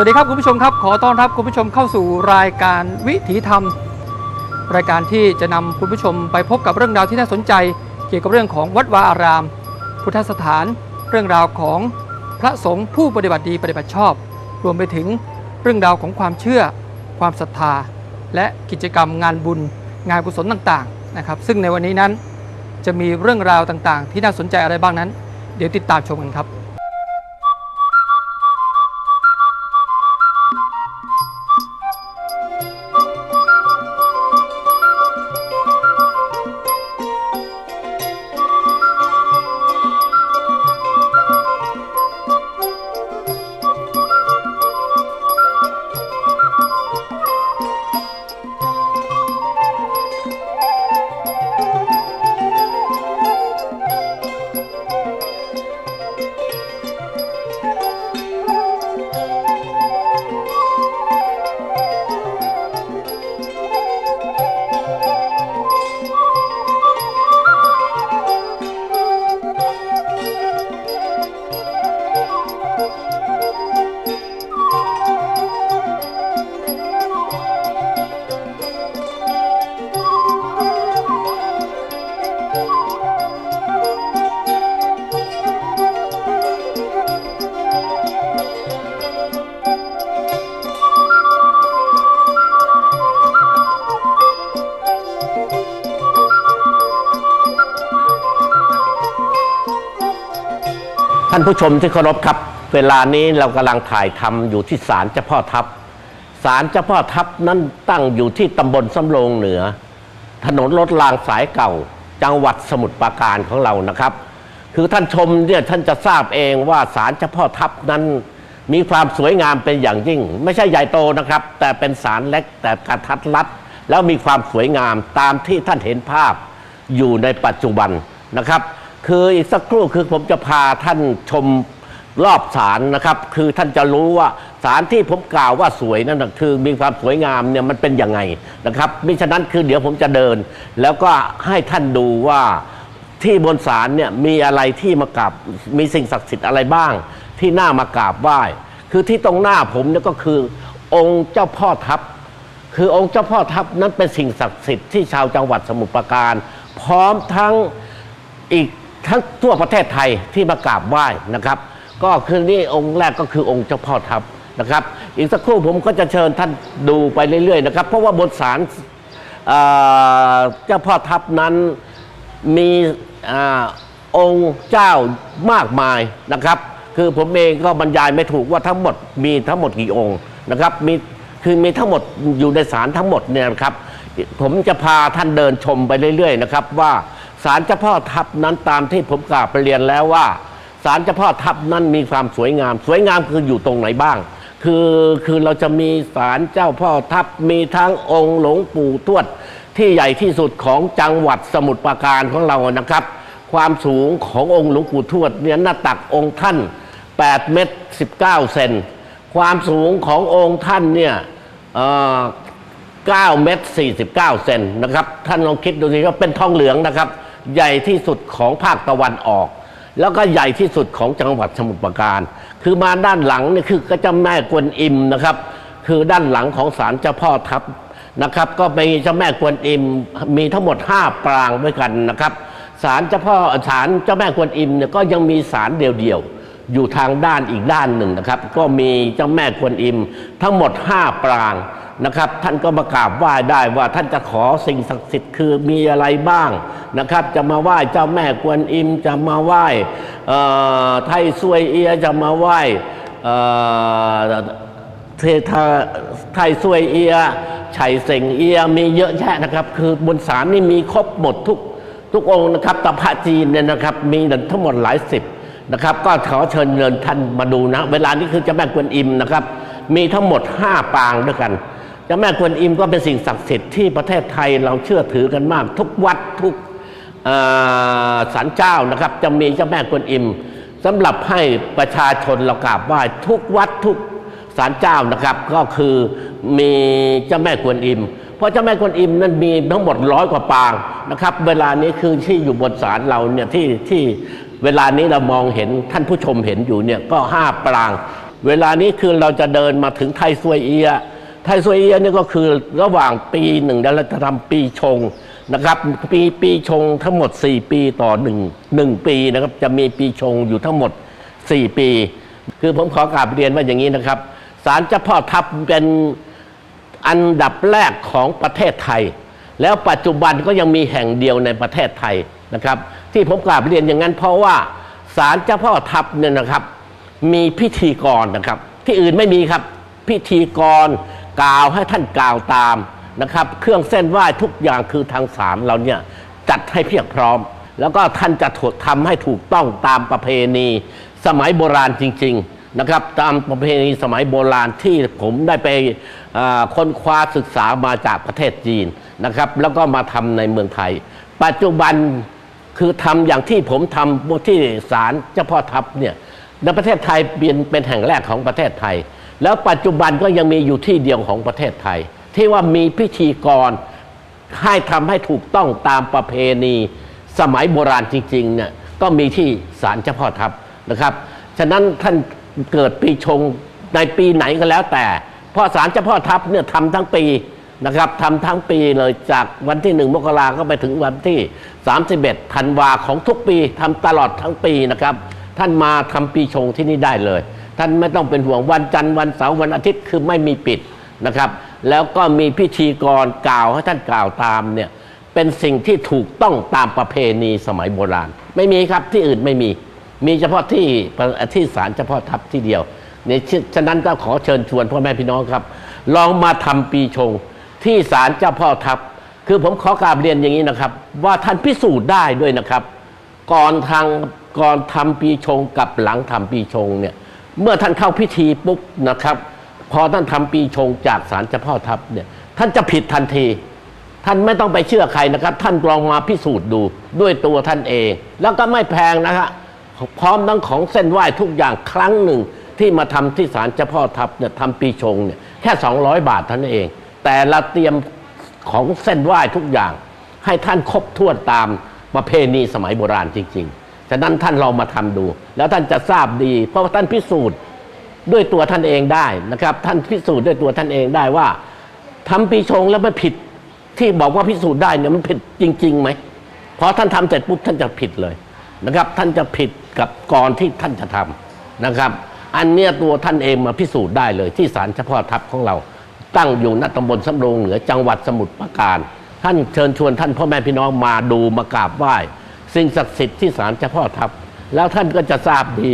วัสดีครับคุณผู้ชมครับ ขอต้อนรับคุณผู้ชมเข้าสู่รายการวิถีธรรม รายการที่จะนำคุณผู้ชมไปพบกับเรื่องราวที่น่าสนใจ เกี่ยวกับเรื่องของวัดวาอาราม พุทธสถาน เรื่องราวของพระสงฆ์ผู้ปฏิบัติดีปฏิบัติชอบ รวมไปถึงเรื่องราวของความเชื่อ ความศรัทธา และกิจกรรมงานบุญ งานกุศลต่างๆนะครับซึ่งในวันนี้นั้นจะมีเรื่องราวต่างๆ ที่น่าสนใจอะไรบ้างนั้น เดี๋ยวติดตามชมกันครับ ผู้ชมที่เคารพครับ เวลานี้เรากำลังถ่ายทำอยู่ที่ศาลเจ้าพ่อทับศาลเจ้าพ่อทับนั้นตั้งอยู่ที่ตำบลสำโรงเหนือ ถนนรถรางสายเก่า จังหวัดสมุทรปราการของเรานะครับ คือท่านชมเนี่ยท่านจะทราบเองว่าศาลเจ้าพ่อทับนั้น มีความสวยงามเป็นอย่างยิ่ง ไม่ใช่ใหญ่โตนะครับ แต่เป็นศาลเล็กแต่กระทัดรัดแล้วมีความสวยงามตามที่ท่านเห็นภาพอยู่ในปัจจุบันนะครับ คืออีกสักครู่คือผมจะพาท่านชมรอบศาลนะครับ คือท่านจะรู้ว่าศาลที่ผมกล่าวว่าสวยนั่นนะคือมีความสวยงามเนี่ยมันเป็นยังไงนะครับมิฉะนั้นคือเดี๋ยวผมจะเดิน แล้วก็ให้ท่านดูว่าที่บนศาลเนี่ยมีอะไรที่มากราบมีสิ่งศักดิ์สิทธิ์อะไรบ้าง ที่น่ามากราบไหว้คือที่ตรงหน้าผมเนี่ยก็คือองค์เจ้าพ่อทัพ คือองค์เจ้าพ่อทัพนั้นเป็นสิ่งศักดิ์สิทธิ์ที่ชาวจังหวัดสมุทรปราการ พร้อมทั้งอีก ทั้งทั่วประเทศไทยที่มากราบไหว้นะครับ ก็คือนี่องค์แรกก็คือองค์เจ้าพ่อทัพนะครับ อีกสักครู่ผมก็จะเชิญท่านดูไปเรื่อยๆนะครับ เพราะว่าบนศาลเจ้าพ่อทัพนั้นมีอองค์เจ้ามากมายนะครับ คือผมเองก็บรรยายไม่ถูกว่าทั้งหมดมีทั้งหมดกี่องค์นะครับมีคือมีทั้งหมดอยู่ในศาลทั้งหมดเนี่ยนะครับ ผมจะพาท่านเดินชมไปเรื่อยๆนะครับว่า ศาลเจ้าพ่อทัพนั้นตามที่ผมกล่าวไปเรียนแล้วว่าศาลเจ้าพ่อทัพนั้นมีความสวยงาม สวยงามคืออยู่ตรงไหนบ้าง คือคือเราจะมีศาลเจ้าพ่อทัพมีทั้งองค์หลวงปู่ทวด ที่ใหญ่ที่สุดของจังหวัดสมุทรปราการของเรานะครับ ความสูงขององค์หลวงปู่ทวดเนี่ยหน้าตักองค์ท่าน 8 เมตร 19 เซนความสูงขององค์ท่านเนี่ยเอ่อ9เมตร49 เซนนะครับ ท่านลองคิดดูสิว่าเป็นทองเหลืองนะครับ ใหญ่ที่สุดของภาคตะวันออก แล้วก็ใหญ่ที่สุดของจังหวัดสมุทรปราการ คือมาด้านหลังนี่คือก็เจ้าแม่กวนอิมนะครับ คือด้านหลังของศาลเจ้าพ่อทัพนะครับ ก็มีเจ้าแม่กวนอิมมีทั้งหมด 5 ปรางด้วยกันนะครับศาลเจ้าพ่อศาลเจ้าแม่กวนอิมเนี่ยก็ยังมีศาลเดียวๆอยู่ทางด้านอีกด้านหนึ่งนะครับ ก็มีเจ้าแม่กวนอิมทั้งหมด 5 ปราง นะครับ ท่านก็มากราบไหว้ได้ว่าท่านจะขอสิ่งศักดิ์สิทธิ์คือมีอะไรบ้างนะครับ จะมาไหว้เจ้าแม่กวนอิมจะมาไหว้ไทยซวยเอียจะมาไหว้เททาไทยซวยเอียชัยเสงเอียมีเยอะแยะนะครับ คือบนศาลนี่มีครบหมดทุกทุกองค์นะครับแต่พระจีนเนี่ยนะครับ มีทั้งหมดหลายสิบนะครับ ก็ขอเชิญเชิญท่านมาดูนะ เวลานี้คือเจ้าแม่กวนอิมนะครับ มีทั้งหมด 5 ปางด้วยกัน จ้าแม่กวนอิมก็เป็นสิ่งศักดิ์สิทธิ์ที่ประเทศไทยเราเชื่อถือกันมาก ทุกวัดทุกศาลเจ้านะครับ จะมีเจ้าแม่กวนอิมสำหรับให้ประชาชนเรากราบไหว้ทุกวัดทุกศาลเจ้านะครับ ก็คือมีเจ้าแม่กวนอิม เพราะเจ้าแม่กวนอิมนั้นมีทั้งหมดร้อยกว่าปางนะครับ เวลานี้คือที่อยู่บนศาลเราเนี่ยที่ที่เวลานี้เรามองเห็นท่านผู้ชมเห็นอยู่เนี่ยก็ห้าปาง เวลานี้คือเราจะเดินมาถึงไทยซวยเอีย ไทซวยเอียนี่ก็คือระหว่างปีหนึ่งแล้วเราจะทำปีชงนะครับปีปีชงทั้งหมด 4 ปีต่อหนึ่งหนึ่งปีนะครับจะมีปีชงอยู่ทั้งหมด 4 ปี คือผมขอกราบเรียนว่าอย่างนี้นะครับศาลเจ้าพ่อทัพเป็นอันดับแรกของประเทศไทย แล้วปัจจุบันก็ยังมีแห่งเดียวในประเทศไทยนะครับ ที่ผมกราบเรียนอย่างนั้นเพราะว่าศาลเจ้าพ่อทัพเนี่ยนะครับ มีพิธีกรนะครับ ที่อื่นไม่มีครับ พิธีกร กล่าวให้ท่านกล่าวตามนะครับ เครื่องเส้นไหว้ทุกอย่างคือทางศาลเราเนี่ยจัดให้เพียบพร้อม แล้วก็ท่านจะถูกทำให้ถูกต้องตามประเพณี สมัยโบราณจริง ๆนะครับ ตามประเพณีสมัยโบราณที่ผมได้ไปค้นคว้าศึกษามาจากประเทศจีนนะครับ แล้วก็มาทำในเมืองไทย ปัจจุบันคือทำอย่างที่ผมทำที่ศาลเจ้าพ่อทัพเนี่ยในประเทศไทยเป็นเป็นแห่งแรกของประเทศไทย แล้วปัจจุบันก็ยังมีอยู่ที่เดียวของประเทศไทย ที่ว่ามีพิธีกรให้ทำให้ถูกต้องตามประเพณีสมัยโบราณจริงๆเนี่ยก็มีที่ศาลเจ้าพ่อทัพนะครับ ฉะนั้นท่านเกิดปีชงในปีไหนก็แล้วแต่ เพราะศาลเจ้าพ่อทัพเนี่ยทำทั้งปีนะครับทำทั้งปีเลยจากวันที่หนึ่งมกราก็ไปถึงวันที่ 31ธันวาของทุกปีทำตลอดทั้งปีนะครับ ท่านมาทำปีชงที่นี่ได้เลย ท่านไม่ต้องเป็นห่วงวันจันทร์วันเสาร์วันอาทิตย์คือไม่มีปิดนะครับ แล้วก็มีพิธีกรกล่าวให้ท่านกล่าวตามเนี่ยเป็นสิ่งที่ถูกต้องตามประเพณีสมัยโบราณ ไม่มีครับที่อื่นไม่มี มีเฉพาะที่ที่ศาลเฉพาะทัพที่เดียวเนี่ยฉะนั้นก็ขอเชิญชวนพ่อแม่พี่น้องครับ ลองมาทำปีชงที่ศาลเจ้าพ่อทัพ คือผมขอกราบเรียนอย่างนี้นะครับ ว่าท่านพิสูจน์ได้ด้วยนะครับ ก่อนทางก่อนทำปีชงกับหลังทำปีชงเนี่ย เมื่อท่านเข้าพิธีปุ๊บนะครับ พอท่านทำปีชงจากศาลเจ้าพ่อทัพเนี่ยท่านจะผิดทันที ท่านไม่ต้องไปเชื่อใครนะครับ ท่านลองมาพิสูจน์ดูด้วยตัวท่านเอง แล้วก็ไม่แพงนะฮะพร้อมทั้งของเส้นไหว้ทุกอย่างครั้งหนึ่งที่มาทำที่ศาลเจ้าพ่อทัพเนี่ยทำปีชงเนี่ยแค่ 200 บาทท่านั้นเอง แต่เราเตรียมของเส้นไหว้ทุกอย่าง ให้ท่านครบถ้วนตามประเพณีสมัยโบราณจริง ๆ ฉะนั้นท่านลองมาทำดู แล้วท่านจะทราบดี เพราะว่าท่านพิสูจน์ด้วยตัวท่านเองได้นะครับ ท่านพิสูจน์ด้วยตัวท่านเองได้ว่าทำปีชงแล้วมันผิด ที่บอกว่าพิสูจน์ได้เนี่ยมันผิดจริงๆไหมพอท่านทำเสร็จปุ๊บท่านจะผิดเลยนะครับ ท่านจะผิดกับก่อนที่ท่านจะทำนะครับ อันเนี้ยตัวท่านเองมาพิสูจน์ได้เลย ที่ศาลเฉพาะทัพของเรา ตั้งอยู่ณตำบลสำโรงเหนือจังหวัดสมุทรปราการ ท่านเชิญชวนท่านพ่อแม่พี่น้องมาดูมากราบไหว้ สิ่งศักดิ์สิทธิ์ที่ศาลเจ้าพ่อทัพแล้วท่านก็จะทราบดี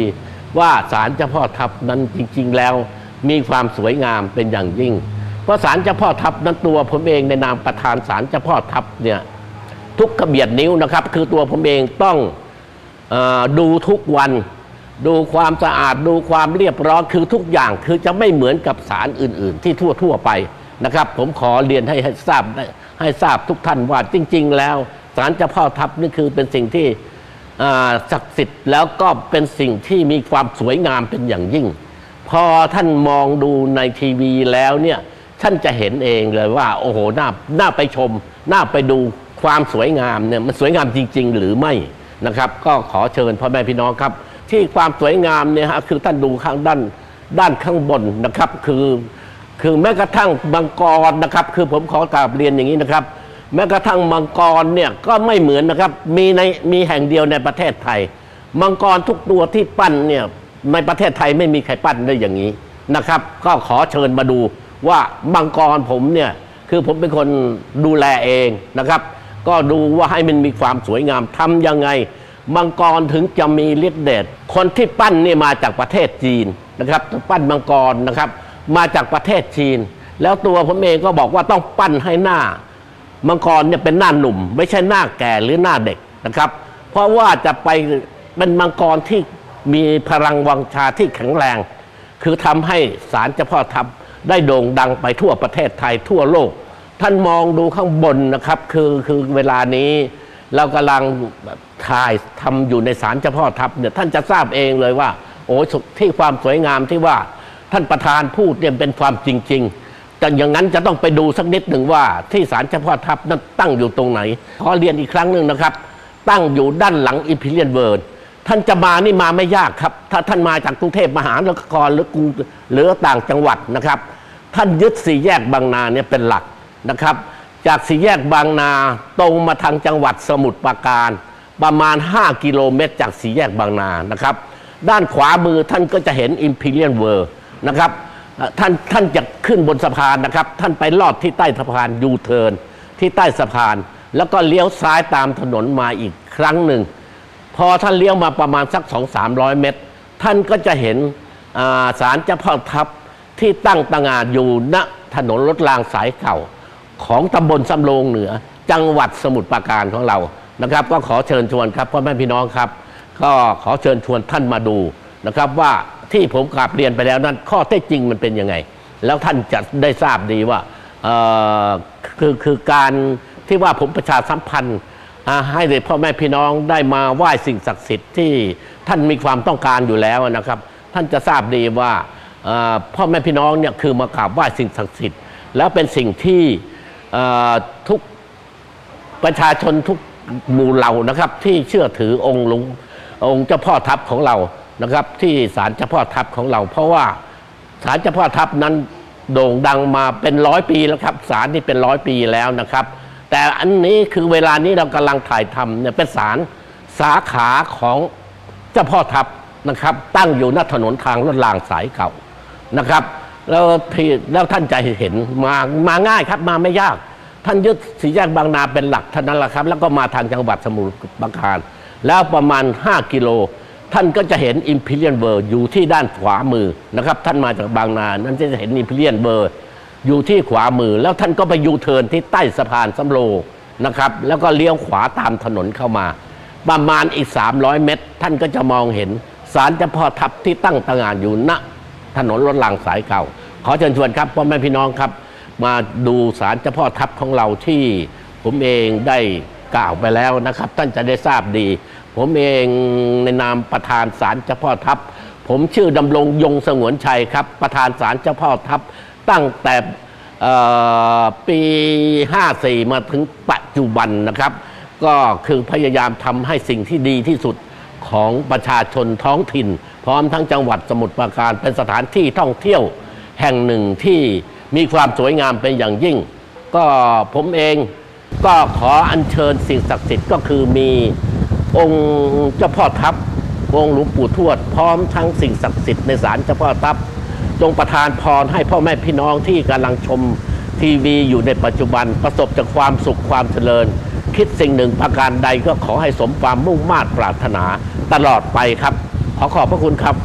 ว่าศาลเจ้าพ่อทัพนั้นจริง ๆ แล้วมีความสวยงามเป็นอย่างยิ่ง เพราะศาลเจ้าพ่อทัพนั้นตัวผมเองในนามประธานศาลเจ้าพ่อทัพเนี่ยทุกกระเบียดนิ้วนะครับ คือตัวผมเองต้องอดูทุกวัน ดูความสะอาดดูความเรียบร้อยคือทุกอย่างคือจะไม่เหมือนกับศาลอื่น ๆ ที่ทั่ว ๆ ไปนะครับ ผมขอเรียนให้ทราบให้ทราบทุกท่านว่าจริง ๆ แล้ว ศาลเจ้าพ่อทัพนี่คือเป็นสิ่งที่ศักดิ์สิทธิ์แล้วก็เป็นสิ่งที่มีความสวยงามเป็นอย่างยิ่ง พอท่านมองดูในทีวีแล้วเนี่ยท่านจะเห็นเองเลยว่า โอ้โหน่าน่าไปชม น่าไปดูความสวยงามเนี่ยมันสวยงามจริง ๆ หรือไม่นะครับ ก็ขอเชิญพ่อแม่พี่น้องครับ ที่ความสวยงามเนี่ยฮะคือท่านดูข้างด้านด้านข้างบนนะครับ คือ คือแม้กระทั่งมังกรนะครับ คือผมขอกราบเรียนอย่างนี้นะครับ แม้กระทั่งมังกรเนี่ยก็ไม่เหมือนนะครับ มีในมีแห่งเดียวในประเทศไทย มังกรทุกตัวที่ปั้นเนี่ยในประเทศไทยไม่มีใครปั้นได้อย่างนี้นะครับ ก็ขอเชิญมาดูว่ามังกรผมเนี่ยคือผมเป็นคนดูแลเองนะครับ ก็ดูว่าให้มันมีความสวยงามทำยังไง มังกรถึงจะมีฤทธิ์เดชคนที่ปั้นเนี่ยมาจากประเทศจีนนะครับ ปั้นมังกรนะครับ มาจากประเทศจีน แล้วตัวผมเองก็บอกว่าต้องปั้นให้หน้า มังกรเนี่ยเป็นหน้าหนุ่ม ไม่ใช่หน้าแก่หรือหน้าเด็กนะครับ เพราะว่าจะไปเป็นมังกรที่มีพลังวังชาที่แข็งแรง คือทำให้ศาลเจ้าพ่อทัพได้โด่งดังไปทั่วประเทศไทยทั่วโลก ท่านมองดูข้างบนนะครับ คือคือเวลานี้เรากำลังถ่ายทำอยู่ในศาลเจ้าพ่อทัพเนี่ยท่านจะทราบเองเลยว่า โอ้ที่ความสวยงามที่ว่าท่านประธานพูดเนี่ยเป็นความจริง ๆ แต่อย่างนั้นจะต้องไปดูสักนิดหนึ่งว่า ที่ศาลเจ้าพ่อทัพนั้นตั้งอยู่ตรงไหน ขอเรียนอีกครั้งหนึ่งนะครับ ตั้งอยู่ด้านหลังอิมพีเรียนเวิร์ดท่านจะมานี่มาไม่ยากครับ ถ้าท่านมาจากกรุงเทพมหานครหรือกรุงหรือต่างจังหวัดนะครับ ท่านยึดสี่แยกบางนาเนี่ยเป็นหลักนะครับ จากสี่แยกบางนาตรงมาทางจังหวัดสมุทรปราการ ประมาณ 5 กิโลเมตรจากสี่แยกบางนานะครับ ด้านขวามือท่านก็จะเห็น Imperial World นะครับ ท่านท่านจะขึ้นบนสะพานนะครับ ท่านไปลอดที่ใต้สะพานยูเทิร์นที่ใต้สะพาน แล้วก็เลี้ยวซ้ายตามถนนมาอีกครั้งหนึ่ง พอท่านเลี้ยวมาประมาณสัก 2 3 0 0 เมตร ท่านก็จะเห็นาศาลเจ้าพ่อทับที่ตั้งตางานอยู่ณถนนรถรางสายเก่า ของตำบลสำโรงเหนือ จังหวัดสมุทรปราการของเรานะครับ ก็ขอเชิญชวนครับพ่อแม่พี่น้องครับ ก็ขอเชิญชวนท่านมาดูนะครับว่า ที่ผมกราบเรียนไปแล้วนั้นข้อเท็จจริงมันเป็นยังไง แล้วท่านจะได้ทราบดีว่าคือคือการที่ว่าผมประชาสัมพันธ์ให้เด็กพ่อแม่พี่น้องได้มาไหว้สิ่งศักดิ์สิทธิ์ที่ท่านมีความต้องการอยู่แล้วนะครับ ท่านจะทราบดีว่าพ่อแม่พี่น้องเนี่ยคือมากราบไหว้สิ่งศักดิ์สิทธิ์แล้วเป็นสิ่งที่ทุกประชาชนทุกหมู่เหล่านะครับ ที่เชื่อถือองค์หลวงองค์เจ้าพ่อทัพของเรา นะครับที่ศาลเจ้าพ่อทัพของเรา เพราะว่าศาลเจ้าพ่อทัพนั้นโด่งดังมาเป็นร้อยปีแล้วครับศาลนี่เป็นร้อยปีแล้วนะครับ แต่อันนี้คือเวลานี้เรากำลังถ่ายทำเนี่ยเป็นศาลสาขาของเจ้าพ่อทัพนะครับ ตั้งอยู่หน้าถนนทางรถรางสายเก่านะครับแล้วที่แล้วท่านจะเห็นมามาง่ายครับมาไม่ยาก ท่านยึดสีแยกบางนาเป็นหลักท่านั้นแหละครับ แล้วก็มาทางจังหวัดสมุทรปราการ แล้วประมาณ 5 กิโล ท่านก็จะเห็น Imperial World อยู่ที่ด้านขวามือนะครับ ท่านมาจากบางนานั้นจะเห็น Imperial World อยู่ที่ขวามือ แล้วท่านก็ไปยูเทิร์นที่ใต้สะพานสำโรงนะครับ แล้วก็เลี้ยวขวาตามถนนเข้ามา ประมาณอีก 300 เมตร ท่านก็จะมองเห็นศาลเจ้าพ่อทัพที่ตั้งตางานอยู่ณถนนรถรางสายเก่า ขอเชิญชวนครับพ่อแม่พี่น้องครับ มาดูสารเจ้าพ่อทัพของเราที่ผมเองได้กล่าวไปแล้วนะครับ ท่านจะได้ทราบดี ผมเองในนามประธานศาลเจ้าพ่อทัพ ผมชื่อดำรงยงสงวนชัยครับ ประธานศาลเจ้าพ่อทัพ ตั้งแต่ปี 54 มาถึงปัจจุบันนะครับ ก็คือพยายามทำให้สิ่งที่ดีที่สุดของประชาชนท้องถิ่น พร้อมทั้งจังหวัดสมุทรปราการเป็นสถานที่ท่องเที่ยวแห่งหนึ่งที่มีความสวยงามเป็นอย่างยิ่ง ก็ผมเองก็ขออัญเชิญสิ่งศักดิ์สิทธิ์ก็คือมี องค์เจ้าพ่อทัพองค์หลวงปู่ทวด พร้อมทั้งสิ่งศักดิ์สิทธิ์ในศาลเจ้าพ่อทัพจงประทานพรให้พ่อแม่พี่น้องที่กำลังชมทีวีอยู่ในปัจจุบันประสบจากความสุขความเจริญ คิดสิ่งหนึ่งประการใดก็ขอให้สมความมุ่งมา่ปรารถนาตลอดไปครับ ขอขอบพระคุณครับ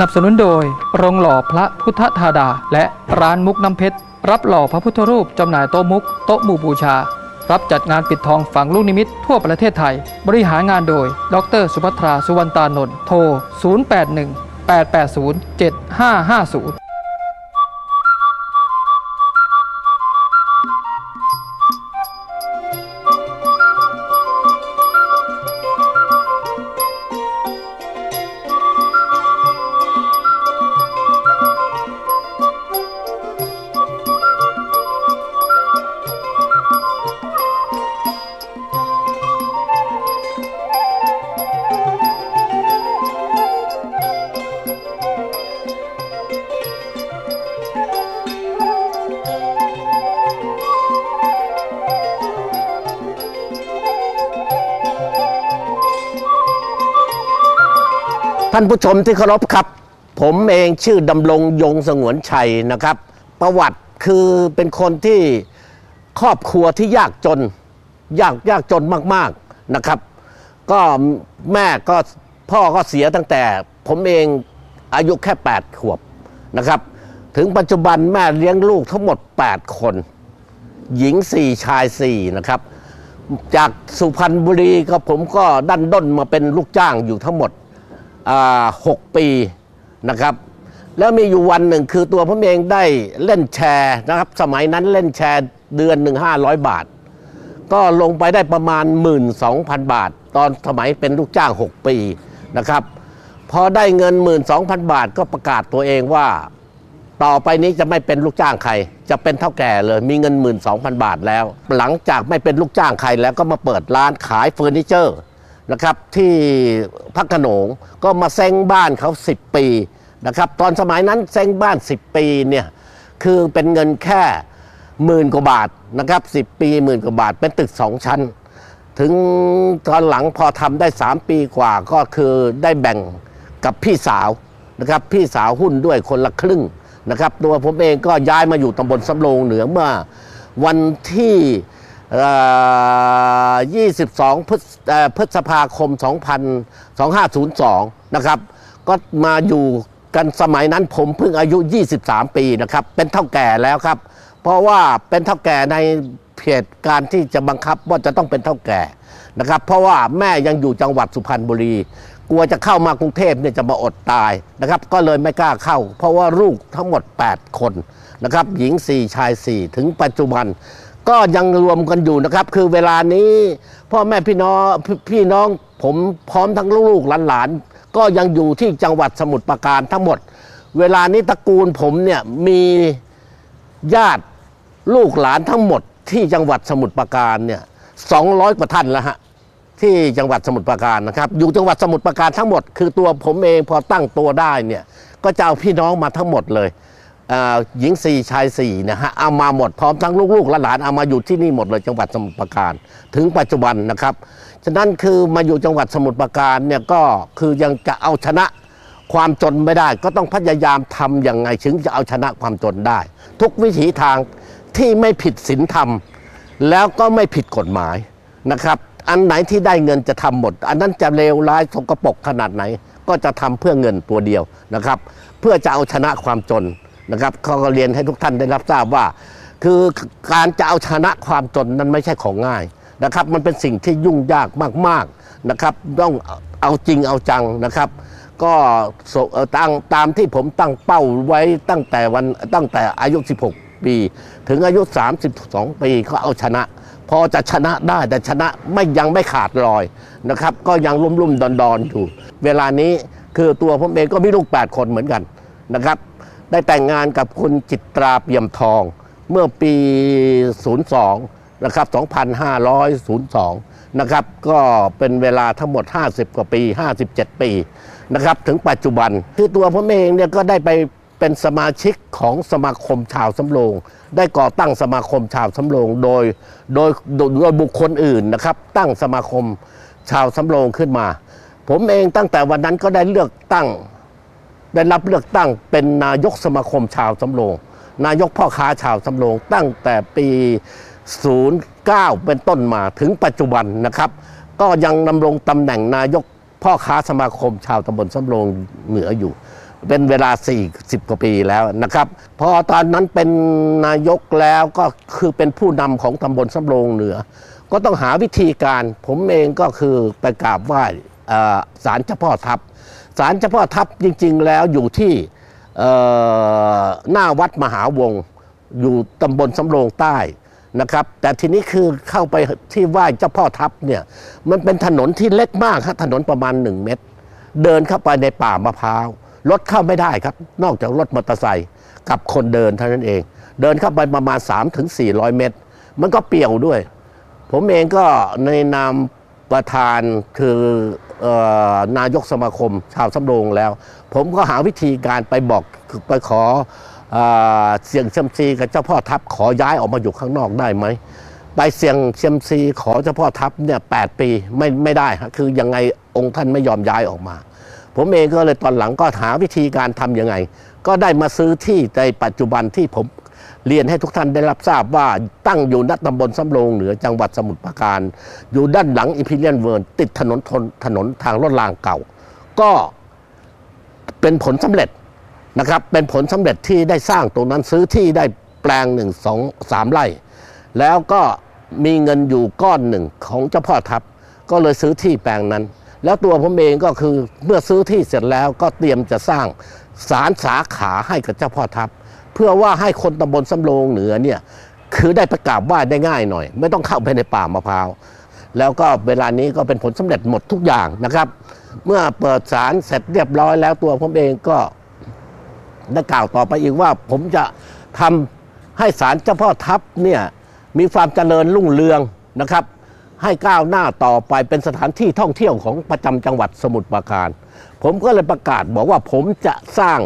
นับสนุนโดย โรงหล่อพระพุทธธาดา และร้านมุกน้ำเพชร รับหล่อพระพุทธรูปจำหน่ายโต๊ะมุก โต๊ะหมู่บูชา รับจัดงานปิดทองฝังลูกนิมิตทั่วประเทศไทย บริหารงานโดย ดร สุภัทรา สุวรรณตานนท์ โทร 081 880 7550 ท่านผู้ชมที่เคารพครับ ผมเองชื่อดำรงยงสงวนชัยนะครับ ประวัติคือเป็นคนที่ครอบครัวที่ยากจน ยากยากจนมากๆนะครับ ก็แม่ก็พ่อก็เสียตั้งแต่ ผมเองอายุแค่ 8 ขวบนะครับ ถึงปัจจุบันแม่เลี้ยงลูกทั้งหมด 8 คน หญิง 4 ชาย 4 นะครับ จากสุพรรณบุรีก็ผมก็ดันด้นมาเป็นลูกจ้างอยู่ทั้งหมด หกปีนะครับ แล้วมีอยู่วันหนึ่งคือตัวผมเองได้เล่นแชร์นะครับ สมัยนั้นเล่นแชร์เดือนหนึ่งห้าร้อยบาท ก็ลงไปได้ประมาณ 12,000 บาท ตอนสมัยเป็นลูกจ้าง 6 ปีนะครับ พอได้เงิน 12,000 บาทก็ประกาศตัวเองว่าต่อไปนี้จะไม่เป็นลูกจ้างใคร จะเป็นเท่าแก่เลยมีเงิน 12,000 บาทแล้ว หลังจากไม่เป็นลูกจ้างใครแล้วก็มาเปิดร้านขายเฟอร์นิเจอร์ นะครับที่พักขนงก็มาเซ้งบ้านเขา 10 ปีนะครับตอนสมัยนั้นเซ้งบ้าน 10 ปีเนี่ยคือเป็นเงินแค่หมื่นกว่าบาทนะครับ10ปีหมื่นกว่าบาท เป็นตึก 2 ชั้น ถึงตอนหลังพอทำได้ 3 ปีกว่าก็คือได้แบ่งกับพี่สาวนะครับพี่สาวหุ้นด้วยคนละครึ่งนะครับตัวผมเองก็ย้ายมาอยู่ตำบลสำโรงเหนือเมื่อวันที่ 22 พฤษพฤษภาคม2000 2502 นะครับ ก็มาอยู่กันสมัยนั้นผมเพิ่งอายุ 23 ปีนะครับ เป็นเท่าแก่แล้วครับ เพราะว่าเป็นเท่าแก่ในเหตุการณ์ที่จะบังคับว่าจะต้องเป็นเท่าแก่นะครับ เพราะว่าแม่ยังอยู่จังหวัดสุพรรณบุรี กลัวจะเข้ามากรุงเทพเนี่ยจะมาอดตายนะครับ ก็เลยไม่กล้าเข้า เพราะว่าลูกทั้งหมด 8 คนนะครับ หญิง 4 ชาย 4 ถึงปัจจุบัน ก็ยังรวมกันอยู่นะครับ คือเวลานี้พ่อแม่พี่น้องพพี่น้องผมพร้อมทั้งลูกหลานก็ยังอยู่ที่จังหวัดสมุทรปราการทั้งหมด เวลานี้ตระกูลผมเนี่ยมีญาติลูกหลานทั้งหมด ที่จังหวัดสมุทรปราการเนี่ยสองร้อยกว่าท่านแล้วฮะที่จังหวัดสมุทรปราการนะครับ อยู่จังหวัดสมุทรปราการทั้งหมด คือตัวผมเองพอตั้งตัวได้เนี่ยก็จะเอาพี่น้องมาทั้งหมดเลย หญิงสี่ชายสี่นะฮะเอามาหมดพร้อมทั้งลูกๆและหลานเอามาอยู่ที่นี่หมดเลยจังหวัดสมุทรปราการ ถึงปัจจุบันนะครับ ฉะนั้นคือมาอยู่จังหวัดสมุทรปราการเนี่ยก็คือยังจะเอาชนะความจนไม่ได้ ก็ต้องพยายามทำยังไงถึงจะเอาชนะความจนได้ ทุกวิถีทางที่ไม่ผิดศีลธรรม แล้วก็ไม่ผิดกฎหมายนะครับ อันไหนที่ได้เงินจะทำหมด อันนั้นจะเลวร้ายสกปรกขนาดไหน ก็จะทำเพื่อเงินตัวเดียวนะครับ เพื่อจะเอาชนะความจน นะครับเขาก็เรียนให้ทุกท่านได้รับทราบว่า คือการจะเอาชนะความจนนั้นไม่ใช่ของง่ายนะครับ มันเป็นสิ่งที่ยุ่งยากมากๆนะครับ ต้องเอาจริงเอาจังนะครับ ก็ตั้งตามที่ผมตั้งเป้าไว้ตั้งแต่วันตั้งแต่อายุ 16 ปี ถึงอายุ 32 ปีก็เอาชนะ พอจะชนะได้แต่ชนะไม่ยังไม่ขาดลอยนะครับ ก็ยังลุ่มลุ่มดอนดอนๆอยู่ เวลานี้คือตัวผมเองก็มีลูก 8 คนเหมือนกันนะครับ ได้แต่งงานกับคุณจิตราเปี่ยมทอง เมื่อปี 02 นะครับ 2502 นะครับ ก็เป็นเวลาทั้งหมด 50 กว่าปี 57 ปีนะครับ ถึงปัจจุบันคือตัวผมเองเนี่ยก็ได้ไปเป็นสมาชิกของสมาคมชาวสำโรง ได้ก่อตั้งสมาคมชาวสำโรงโดยโดยโดยโดยบุคคลอื่นนะครับ ตั้งสมาคมชาวสำโรงขึ้นมา ผมเองตั้งแต่วันนั้นก็ได้เลือกตั้ง ได้รับเลือกตั้งเป็นนายกสมาคมชาวสำโรง นายกพ่อค้าชาวสำโรง ตั้งแต่ปี 09 เป็นต้นมาถึงปัจจุบันนะครับ ก็ยังดำรงตำแหน่งนายกพ่อค้าสมาคมชาวตำบลสำโรงเหนืออยู่ เป็นเวลา 40 กว่าปีแล้วนะครับ พอตอนนั้นเป็นนายกแล้วก็คือเป็นผู้นำของตำบลสำโรงเหนือ ก็ต้องหาวิธีการ ผมเองก็คือไปกราบไหว้เอ่อศาลเจ้าพ่อทัพ ศาลเจ้าพ่อทัพจริง ๆ แล้วอยู่ที่หน้าวัดมหาวง อยู่ตำบลสำโรงใต้นะครับ แต่ทีนี้คือเข้าไปที่ไหว้เจ้าพ่อทัพเนี่ยมันเป็นถนนที่เล็กมากครับถนนประมาณ 1 เมตร เดินเข้าไปในป่ามะพร้าวรถเข้าไม่ได้ครับ นอกจากรถมอเตอร์ไซค์กับคนเดินเท่านั้นเอง เดินเข้าไปประมาณ3-400 เมตร มันก็เปี่ยวด้วย ผมเองก็ในนามประธานคือ นายกสมาคม ชาวสำโรงแล้ว ผมก็หาวิธีการไปบอกไปขอเอเสียงเชยมซีกับเจ้าพ่อทัพขอย้ายออกมาอยู่ข้างนอกได้ไหมไปเสียงเชยมซีขอเจ้าพ่อทัพเนี่ยแปีไม่ไม่ได้คือยังไงองค์ท่านไม่ยอมย้ายออกมา ผมเองก็เลยตอนหลังก็หาวิธีการทำยังไง ก็ได้มาซื้อที่ในปัจจุบันที่ผม เรียนให้ทุกท่านได้รับทราบว่าตั้งอยู่ณตำบลสำโรงเหนือจังหวัดสมุทรปราการ อยู่ด้านหลังอิพิเลียนเวิร์นติดถนนทนถนนทางรถรางเก่า ก็เป็นผลสำเร็จนะครับ เป็นผลสำเร็จที่ได้สร้างตรงนั้นซื้อที่ได้แปลงหนึ่งสองสามไร่ แล้วก็มีเงินอยู่ก้อนหนึ่งของเจ้าพ่อทัพ ก็เลยซื้อที่แปลงนั้น แล้วตัวผมเองก็คือเมื่อซื้อที่เสร็จแล้วก็เตรียมจะสร้างศาลสาขาให้กับเจ้าพ่อทัพ พื่อว่าให้คนตำบลสำโรงเหนือเนี่ยคือได้ประกาบไหว้ได้ง่ายหน่อย ไม่ต้องเข้าไปในป่ามะพร้าวแล้วก็เวลานี้ก็เป็นผลสำเร็จหมดทุกอย่างนะครับ เมื่อเปิดศาลเสร็จเรียบร้อยแล้วตัวผมเองก็ได้กล่าวต่อไปอีกว่าผมจะทำให้ศาลเจ้าพ่อทัพเนี่ยมีความเจริญรุ่งเรืองนะครับ ให้ก้าวหน้าต่อไปเป็นสถานที่ท่องเที่ยวของประจำจังหวัดสมุทรปราการ ผมก็เลยประกาศบอกว่าผมจะสร้าง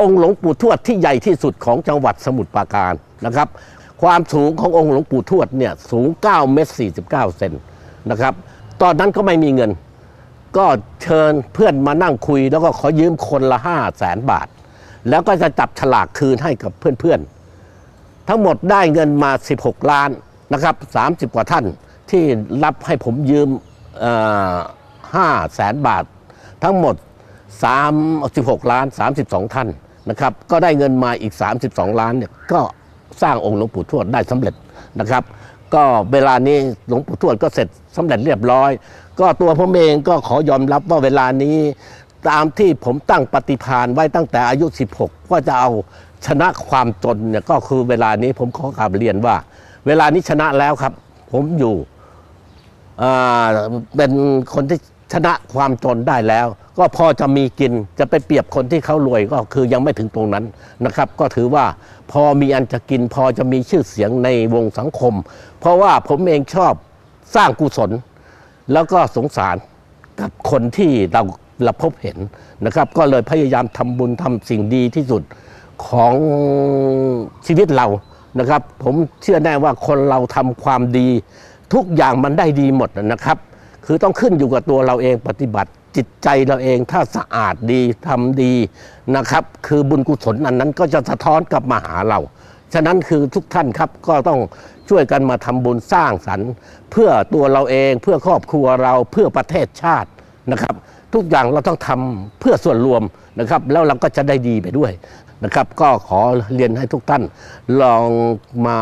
องค์หลวงปู่ทวดที่ใหญ่ที่สุดของจังหวัดสมุทรปราการนะครับ ความสูงขององค์หลวงปู่ทวดเนี่ยสูง9เมตร49เซนนะครับ ตอนนั้นก็ไม่มีเงิน ก็เชิญเพื่อนมานั่งคุย แล้วก็ขอยืมคนละ5 0 0แสนบาท แล้วก็จะจับฉลากคืนให้กับเพื่อนๆ ทั้งหมดได้เงินมา 16 ล้านนะครับ30 กว่าท่านที่รับให้ผมยืมห้าแสนบาท ทั้งหมด 36 ล้าน 32 ท่าน นะครับ ก็ได้เงินมาอีก 32 ล้านเนี่ยก็สร้างองค์หลวงปู่ทวดได้สำเร็จนะครับ ก็เวลานี้หลวงปู่ทวดก็เสร็จสำเร็จเรียบร้อย ก็ตัวผมเองก็ขอยอมรับว่าเวลานี้ตามที่ผมตั้งปฏิพานไว้ตั้งแต่อายุ 16 ว่าจะเอาชนะความจนเนี่ยก็คือเวลานี้ผมขอกราบเรียนว่า เวลานี้ชนะแล้วครับ ผมอยู่อ่าเป็นคนที่ชนะความจนได้แล้ว ก็พอจะมีกินจะไปเปรียบคนที่เขารวยก็คือยังไม่ถึงตรงนั้นนะครับ ก็ถือว่าพอมีอันจะกิน พอจะมีชื่อเสียงในวงสังคม เพราะว่าผมเองชอบสร้างกุศล แล้วก็สงสารกับคนที่เราเราพบเห็นนะครับ ก็เลยพยายามทำบุญทำสิ่งดีที่สุดของชีวิตเรานะครับ ผมเชื่อแน่ว่าคนเราทำความดี ทุกอย่างมันได้ดีหมดนะครับ คือต้องขึ้นอยู่กับตัวเราเองปฏิบัติ จิตใจเราเองถ้าสะอาดดีทำดีนะครับ คือบุญกุศลอันนั้นก็จะสะท้อนกลับมาหาเรา ฉะนั้นคือทุกท่านครับก็ต้องช่วยกันมาทำบุญสร้างสรรค์ เพื่อตัวเราเองเพื่อครอบครัวเราเพื่อประเทศชาตินะครับ ทุกอย่างเราต้องทำเพื่อส่วนรวมนะครับ แล้วเราก็จะได้ดีไปด้วยนะครับ ก็ขอเรียนให้ทุกท่านลองมา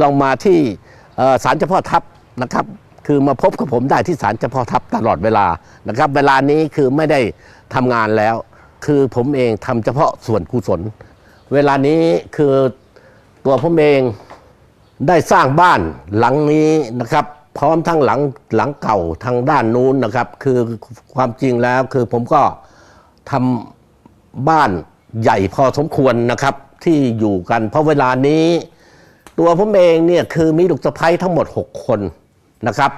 ลองมาที่เอ่อศาลเจ้าพ่อทัพนะครับ คือมาพบกับผมได้ที่ศาลเจ้าพ่อทัพตลอดเวลานะครับ เวลานี้คือไม่ได้ทำงานแล้ว คือผมเองทำเฉพาะส่วนกุศล เวลานี้คือตัวผมเองได้สร้างบ้านหลังนี้นะครับ พร้อมทั้งหลังหลังเก่าทางด้านนู้นนะครับ คือความจริงแล้วคือผมก็ทำบ้านใหญ่พอสมควรนะครับที่อยู่กัน เพราะเวลานี้ ตัวผมเองเนี่ยคือมีลูกสะใภ้ทั้งหมด 6 คน นะครับ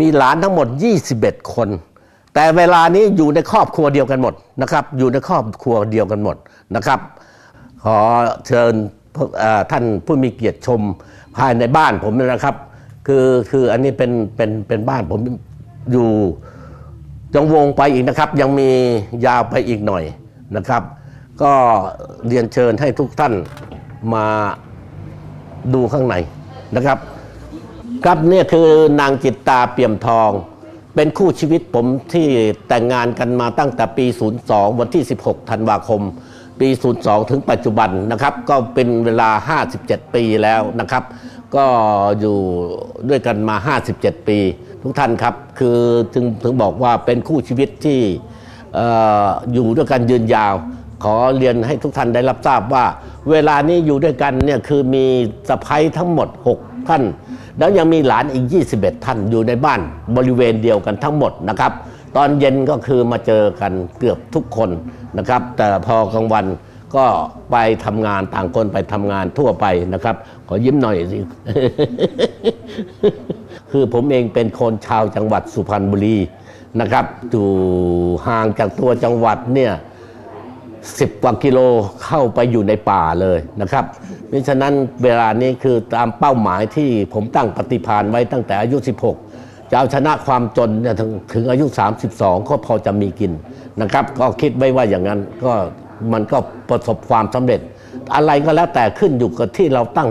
มีหลานทั้งหมด 21 คน แต่เวลานี้อยู่ในครอบครัวเดียวกันหมดนะครับ อยู่ในครอบครัวเดียวกันหมดนะครับ ขอเชิญท่านผู้มีเกียรติชมภายในบ้านผมนะครับ คือคืออันนี้เป็นเป็นเป็นบ้านผมอยู่ยังวงไปอีกนะครับ ยังมียาวไปอีกหน่อยนะครับ ก็เรียนเชิญให้ทุกท่านมาดูข้างในนะครับ ครับเนี่ยคือนางจิตตาเปี่ยมทอง เป็นคู่ชีวิตผมที่แต่งงานกันมาตั้งแต่ปี 02 วันที่ 16 ธันวาคม ปี 02 ถึงปัจจุบันนะครับ ก็เป็นเวลา 57 ปีแล้วนะครับ ก็อยู่ด้วยกันมา 57 ปี ทุกท่านครับ คือถึงถึงบอกว่าเป็นคู่ชีวิตที่อ่ออยู่ด้วยกันยืนยาว ขอเรียนให้ทุกท่านได้รับทราบว่า เวลานี้อยู่ด้วยกันเนี่ยคือมีสะพ้ยทั้งหมด 6 ท่าน แล้วยังมีหลานอีก 21 ท่านอยู่ในบ้านบริเวณเดียวกันทั้งหมดนะครับ ตอนเย็นก็คือมาเจอกันเกือบทุกคนนะครับ แต่พอกลางวันก็ไปทำงานต่างคนไปทำงานทั่วไปนะครับ ขอยิ้มหน่อยสิคือผมเองเป็นคนชาวจังหวัดสุพรรณบุรีนะครับอยู่ห่างจากตัวจังหวัดเนี่ย สิบกว่ากิโลเข้าไปอยู่ในป่าเลยนะครับเพราะฉะนั้นเวลานี้คือตามเป้าหมายที่ผมตั้งปฏิพานไว้ตั้งแต่อายุ 16 จะเอาชนะความจนเนี่ยถึงถึงอายุ 32 ก็พอจะมีกินนะครับ ก็คิดไว้ว่าอย่างนั้นก็มันก็ประสบความสำเร็จ อะไรก็แล้วแต่ขึ้นอยู่กับที่เราตั้ง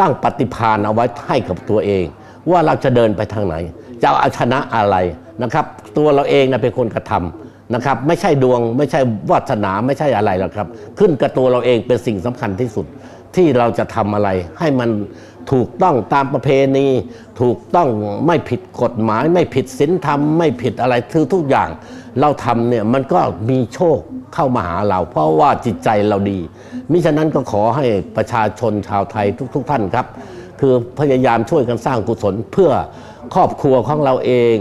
ตั้งปฏิพานเอาไว้ให้กับตัวเอง ว่าเราจะเดินไปทางไหน จะเอาชนะอะไรนะครับ ตัวเราเองนะเป็นคนกระทำ นะครับ ไม่ใช่ดวง ไม่ใช่วาสนาไม่ใช่อะไรหรอกครับ ขึ้นกับตัวเราเองเป็นสิ่งสำคัญที่สุด ที่เราจะทำอะไร ให้มันถูกต้องตามประเพณี ถูกต้องไม่ผิดกฎหมาย ไม่ผิดศีลธรรมไม่ผิดอะไรคือทุกอย่าง เราทำเนี่ยมันก็มีโชคเข้ามาหาเรา เพราะว่าจิตใจเราดี มิฉะนั้นก็ขอให้ประชาชนชาวไทยทุก ๆ ท่านครับ คือพยายามช่วยกันสร้างกุศลเพื่อครอบครัวของเราเอง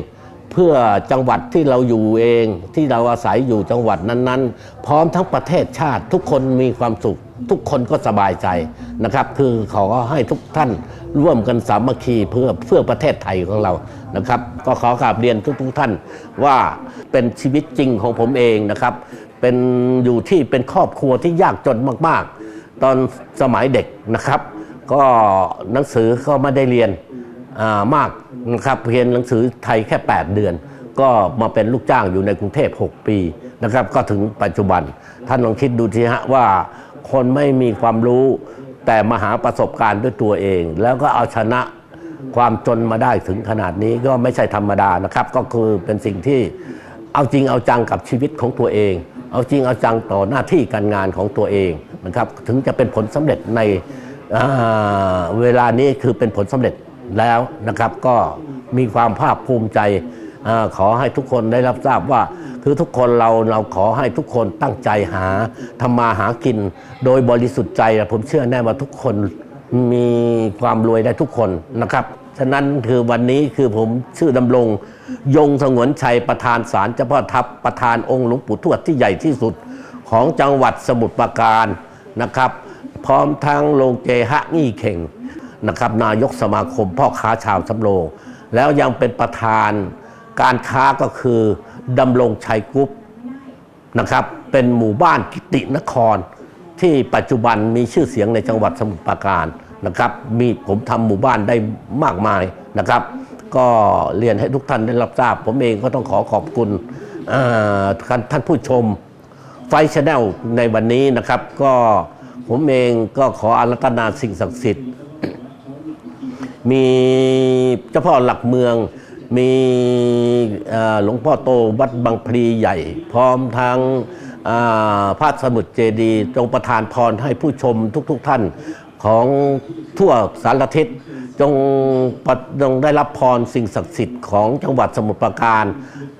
เพื่อจังหวัดที่เราอยู่เองที่เราอาศัยอยู่จังหวัดนั้นๆ พร้อมทั้งประเทศชาติทุกคนมีความสุข ทุกคนก็สบายใจนะครับ คือขอให้ทุกท่านร่วมกันสามัคคีเพื่อเพื่อประเทศไทยของเรานะครับ ก็ขอกราบเรียนทุกๆท่านว่าเป็นชีวิตจริงของผมเองนะครับ เป็นอยู่ที่เป็นครอบครัวที่ยากจนมากๆ ตอนสมัยเด็กนะครับ ก็หนังสือก็ไม่ได้เรียน มากนะครับเรียนหนังสือไทยแค่ 8 เดือน ก็มาเป็นลูกจ้างอยู่ในกรุงเทพ 6 ปีนะครับ ก็ถึงปัจจุบัน ท่านลองคิดดูทีฮะว่าคนไม่มีความรู้ แต่มาหาประสบการณ์ด้วยตัวเอง แล้วก็เอาชนะความจนมาได้ถึงขนาดนี้ก็ไม่ใช่ธรรมดานะครับ ก็คือเป็นสิ่งที่เอาจริงเอาจังกับชีวิตของตัวเอง เอาจริงเอาจังต่อหน้าที่การงานของตัวเองนะครับ ถึงจะเป็นผลสำเร็จในเวลานี้คือเป็นผลสำเร็จ แล้วนะครับก็มีความภาคภูมิใจอขอให้ทุกคนได้รับทราบว่า คือทุกคนเราเราขอให้ทุกคนตั้งใจหาทำมาหากิน โดยบริสุทธิ์ใจผมเชื่อแน่ว่าทุกคนมีความรวยได้ทุกคนนะครับ ฉะนั้นคือวันนี้คือผมชื่อดำรง ยงสงวนชัยประธานศาลเจ้าพ่อทัพประธานองค์หลวงปู่ทวดที่ใหญ่ที่สุดของจังหวัดสมุทรปราการนะครับ พร้อมทั้งโรงเจฮะงี้เข่ง นะครับนายกสมาคมพ่อค้าชาวสำโรงแล้วยังเป็นประธานการค้าก็คือดำรงชัยกรุ๊ปนะครับเป็นหมู่บ้านกิตินคร ที่ปัจจุบันมีชื่อเสียงในจังหวัดสมุทรปราการนะครับมีผมทำหมู่บ้านได้มากมายนะครับ ก็เรียนให้ทุกท่านได้รับทราบ ผมเองก็ต้องขอขอบคุณท่านท่านผู้ชมไฟชแนลในวันนี้นะครับ ก็ผมเองก็ขออารัตนาสิ่งศักดิ์สิทธิ์ มีเจ้าพ่อหลักเมือง มีหลวงพ่อโตวัดบางพลีใหญ่ พร้อมทั้งพระสมุทรเจดีย์จงประทานพรให้ผู้ชมทุกๆทท่านของทั่วสารทิศจงจงได้รับพรสิ่งศักดิ์สิทธิ์ของจังหวัดสมุทรปราการ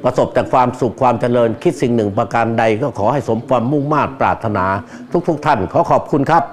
ประสบแต่ความสุขความเจริญคิดสิ่งหนึ่งประการใดก็ขอให้สมความมุ่งมา่ปรารถนาทุกๆทท่าน ขอขอบคุณครับ